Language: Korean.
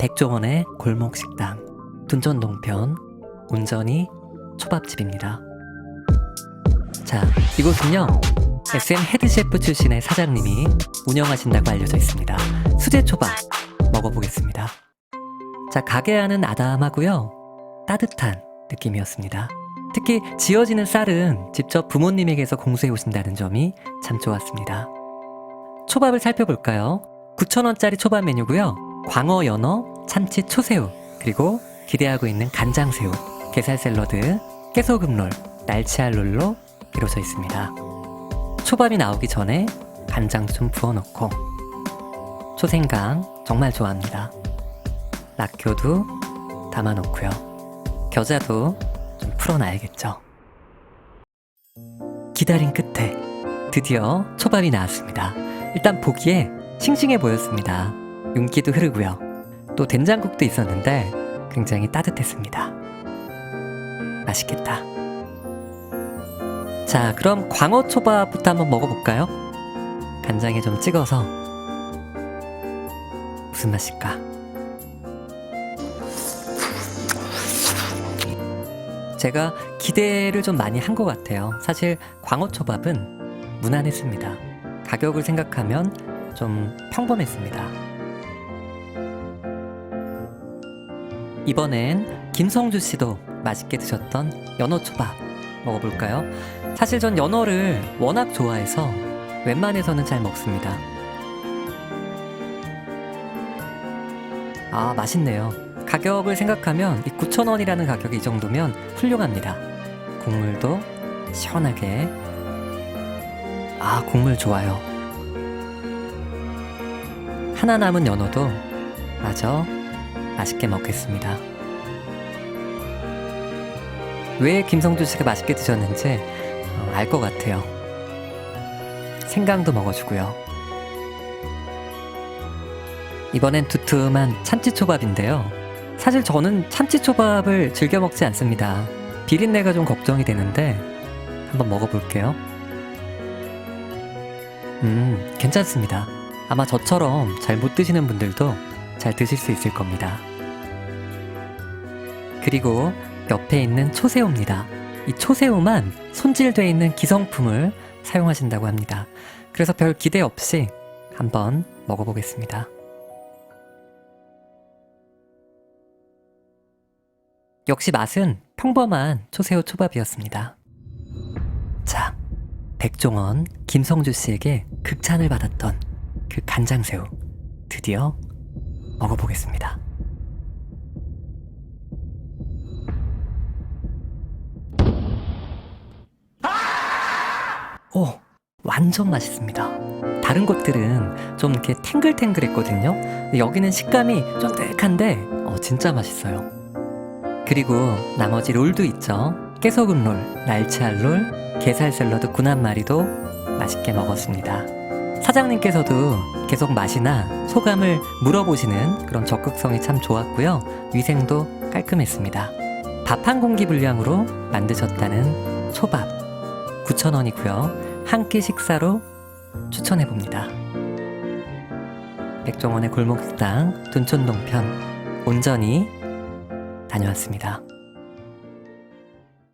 백종원의 골목식당 둔전 동편 온전히 초밥집입니다. 자, 이곳은요. SM 헤드 셰프 출신의 사장님이 운영하신다고 알려져 있습니다. 수제 초밥 먹어보겠습니다. 자, 가게 안은 아담하고요. 따뜻한 느낌이었습니다. 특히 지어지는 쌀은 직접 부모님에게서 공수해 오신다는 점이 참 좋았습니다. 초밥을 살펴볼까요? 9,000원짜리 초밥 메뉴고요. 광어 연어, 참치 초새우, 그리고 기대하고 있는 간장새우, 게살 샐러드, 깨소금 롤, 날치알 롤로 이루어져 있습니다. 초밥이 나오기 전에 간장도 좀 부어놓고 초생강 정말 좋아합니다. 락교도 담아놓고요. 겨자도 좀 풀어놔야겠죠. 기다린 끝에 드디어 초밥이 나왔습니다. 일단 보기에 싱싱해 보였습니다. 윤기도 흐르고요. 또 된장국도 있었는데 굉장히 따뜻했습니다. 맛있겠다. 자, 그럼 광어 초밥부터 한번 먹어볼까요? 간장에 좀 찍어서 무슨 맛일까? 제가 기대를 좀 많이 한 것 같아요. 사실 광어 초밥은 무난했습니다. 가격을 생각하면 좀 평범했습니다. 이번엔 김성주 씨도 맛있게 드셨던 연어 초밥 먹어볼까요? 사실 전 연어를 워낙 좋아해서 웬만해서는 잘 먹습니다. 아, 맛있네요. 가격을 생각하면 이 9,000원이라는 가격이 이 정도면 훌륭합니다. 국물도 시원하게. 아, 국물 좋아요. 하나 남은 연어도 마저 맛있게 먹겠습니다. 왜 김성주 씨가 맛있게 드셨는지 어, 알것 같아요. 생강도 먹어주고요. 이번엔 두툼한 참치초밥인데요. 사실 저는 참치초밥을 즐겨 먹지 않습니다. 비린내가 좀 걱정이 되는데 한번 먹어볼게요. 음, 괜찮습니다. 아마 저처럼 잘 못 드시는 분들도 잘 드실 수 있을 겁니다. 그리고 옆에 있는 초새우입니다. 이 초새우만 손질되어 있는 기성품을 사용하신다고 합니다. 그래서 별 기대 없이 한번 먹어보겠습니다. 역시 맛은 평범한 초새우 초밥이었습니다. 자, 백종원, 김성주 씨에게 극찬을 받았던 그 간장새우 드디어 먹어보겠습니다. 오, 완전 맛있습니다. 다른 곳들은 좀 이렇게 탱글탱글했거든요. 여기는 식감이 쫀득한데 어, 진짜 맛있어요. 그리고 나머지 롤도 있죠. 깨소금 롤, 날치알 롤, 게살 샐러드 군한 마리도 맛있게 먹었습니다. 사장님께서도 계속 맛이나 소감을 물어보시는 그런 적극성이 참 좋았고요. 위생도 깔끔했습니다. 밥 한 공기 분량으로 만드셨다는 초밥 9,000원이고요. 한 끼 식사로 추천해 봅니다. 백종원의 골목식당 둔촌동편 온전히 다녀왔습니다.